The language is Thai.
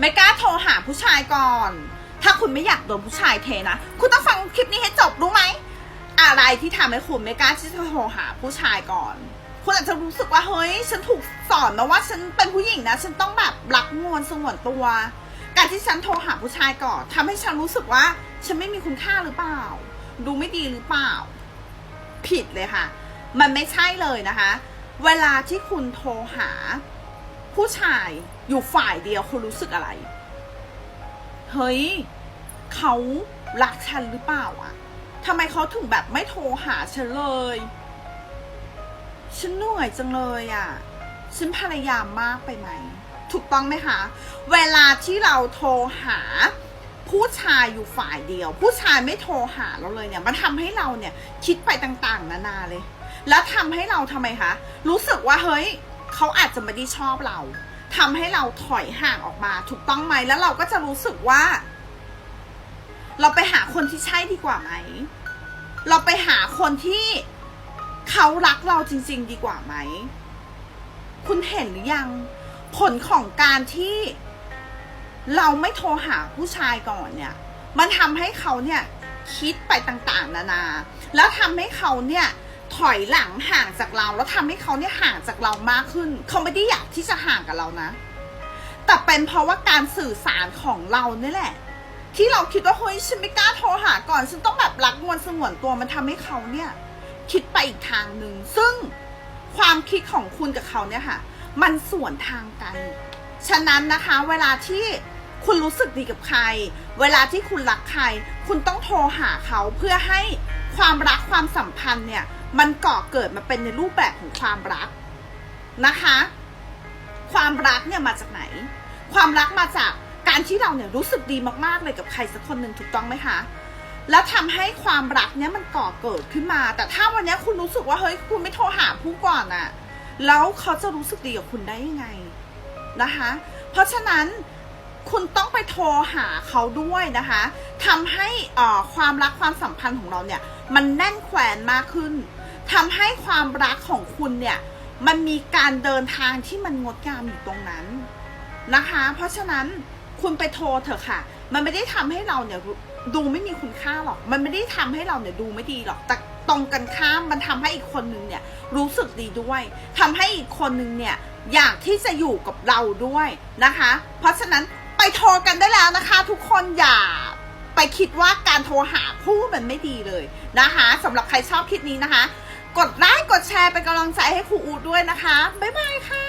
ไม่กล้าโทรหาผู้ชายก่อน ถ้าคุณไม่อยากโดนผู้ชายเทนะ คุณต้องฟังคลิปนี้ให้จบรู้ไหม อะไรที่ทำให้คุณไม่กล้าที่จะโทรหาผู้ชายก่อน คุณอาจจะรู้สึกว่าเฮ้ย ฉันถูกสอนมาว่าฉันเป็นผู้หญิงนะ ฉันต้องแบบรักงวนสงวนตัว การที่ฉันโทรหาผู้ชายก่อนทำให้ฉันรู้สึกว่า ฉันไม่มีคุณค่าหรือเปล่า ดูไม่ดีหรือเปล่า ผิดเลยค่ะ มันไม่ใช่เลยนะคะ เวลาที่คุณโทรหา ผู้ชายอยู่ฝ่ายเดียวคุณรู้สึกอะไร เฮ้ยเขารักฉันหรือเปล่าอะทำไมเขาถึงแบบไม่โทรหาฉันเลย ฉันเหนื่อยจังเลยอะฉันพยายามมากไปไหม ถูกต้องไหมคะ เวลาที่เราโทรหาผู้ชายอยู่ฝ่ายเดียว ผู้ชายไม่โทรหาเราเลยเนี่ย มันทำให้เราเนี่ยคิดไปต่างๆ นานาเลย แล้วทำให้เราทำไมคะ รู้สึกว่าเฮ้ย เขาอาจจะไม่ได้ชอบเราทำให้เราถอยห่างออกมา ถูกต้องไหมแล้วเราก็จะรู้สึกว่า เราไปหาคนที่ใช่ดีกว่าไหม เราไปหาคนที่เขารักเราจริง ๆ ดีกว่าไหม คุณเห็นหรือยัง ผลของการที่เราไม่โทรหาผู้ชายก่อนเนี่ย มันทำให้เขาเนี่ยคิดไปต่างๆ นานา แล้วทำให้เขาเนี่ย ถอยหลังห่างจากเรา แล้วทำให้เขาเนี่ยห่างจากเรามากขึ้น เขาไม่ได้อยากที่จะห่างกับเรานะ แต่เป็นเพราะว่าการสื่อสารของเราเนี่ยแหละ ที่เราคิดว่าเฮ้ยฉันไม่กล้าโทรหาก่อนฉันต้องแบบรักงวนสงวนตัวมันทำให้เขาเนี่ย คิดไปอีกทางหนึ่งซึ่งความคิดของคุณกับเขาเนี่ยค่ะ มันสวนทางกัน ฉะนั้นนะคะ เวลาที่คุณรู้สึกดีกับใคร เวลาที่คุณรักใคร คุณต้องโทรหาเขาเพื่อให้ความรักความสัมพันธ์เนี่ย มันก่อเกิดมาเป็นในรูปแบบของความรักนะคะ ความรักเนี่ยมาจากไหน ความรักมาจากการที่เราเนี่ยรู้สึกดีมากๆเลยกับใครสักคนหนึ่งถูกต้องไหมคะ แล้วทำให้ความรักเนี่ยมันก่อเกิดขึ้นมา แต่ถ้าวันนี้คุณรู้สึกว่าเฮ้ยคุณไม่โทรหาผู้ก่อนอะแล้วเขาจะรู้สึกดีกับคุณได้ยังไงนะคะ เพราะฉะนั้น คุณต้องไปโทรหาเขาด้วยนะคะทำให้อ่อความรักความสัมพันธ์ของเราเนี่ยมันแน่นแขวนมากขึ้นทำให้ความรักของคุณเนี่ยมันมีการเดินทางที่มันงดงามอยู่ตรงนั้นนะคะ เพราะฉะนั้นคุณไปโทรเถอะค่ะ มันไม่ได้ทำให้เราเนี่ยดูไม่มีคุณค่าหรอก มันไม่ได้ทำให้เราเนี่ยดูไม่ดีหรอก แต่ตรงกันข้ามมันทำให้อีกคนนึงเนี่ยรู้สึกดีด้วยทำให้อีกคนนึงเนี่ยอยากที่จะอยู่กับเราด้วยนะคะ เพราะฉะนั้น ไปโทรกันได้แล้วนะคะ ทุกคนอย่าไปคิดว่าการโทรหาผู้มันไม่ดีเลยนะคะสำหรับใครชอบคลิปนี้นะคะ กดไลค์กดแชร์เป็นกำลังใจให้ครูอูดด้วยนะคะ บ๊ายบายค่ะ